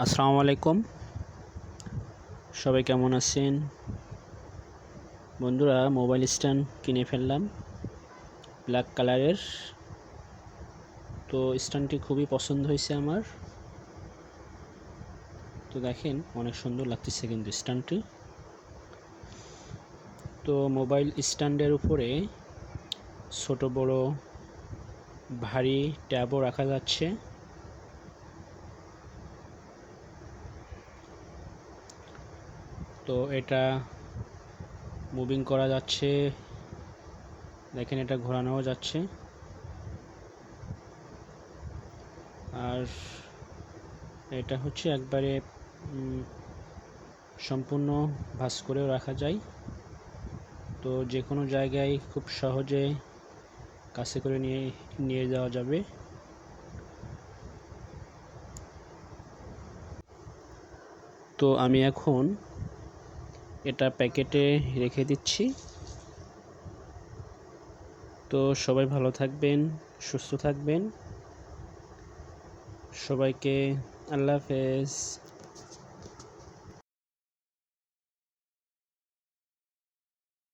আসসালামু আলাইকুম। সবাই কেমন আছেন? বন্ধুরা, মোবাইল স্ট্যান্ড কিনে ফেললাম, ব্ল্যাক কালারের। তো স্ট্যান্ডটি খুবই পছন্দ হয়েছে আমার। তো দেখেন, অনেক সুন্দর লাগতেছে কিন্তু স্ট্যান্ডটি। তো মোবাইল স্ট্যান্ডের উপরে ছোট বড় ভারী ট্যাবও রাখা যাচ্ছে। তো এটা মুভিং করা যাচ্ছে। দেখেন এটা ঘোরানোও যাচ্ছে। আর এটা হচ্ছে একবারে সম্পূর্ণ ভাঁজ করেও রাখা যায়। তো যে কোনো জায়গায় খুব সহজে কাছে করে নিয়ে নিয়ে যাওয়া যাবে। তো আমি এখন এটা প্যাকেটে রেখে দিচ্ছি। তো সবাই ভালো থাকবেন সুস্থ থাকবেন। সবাইকে আল্লাহ হাফেজ।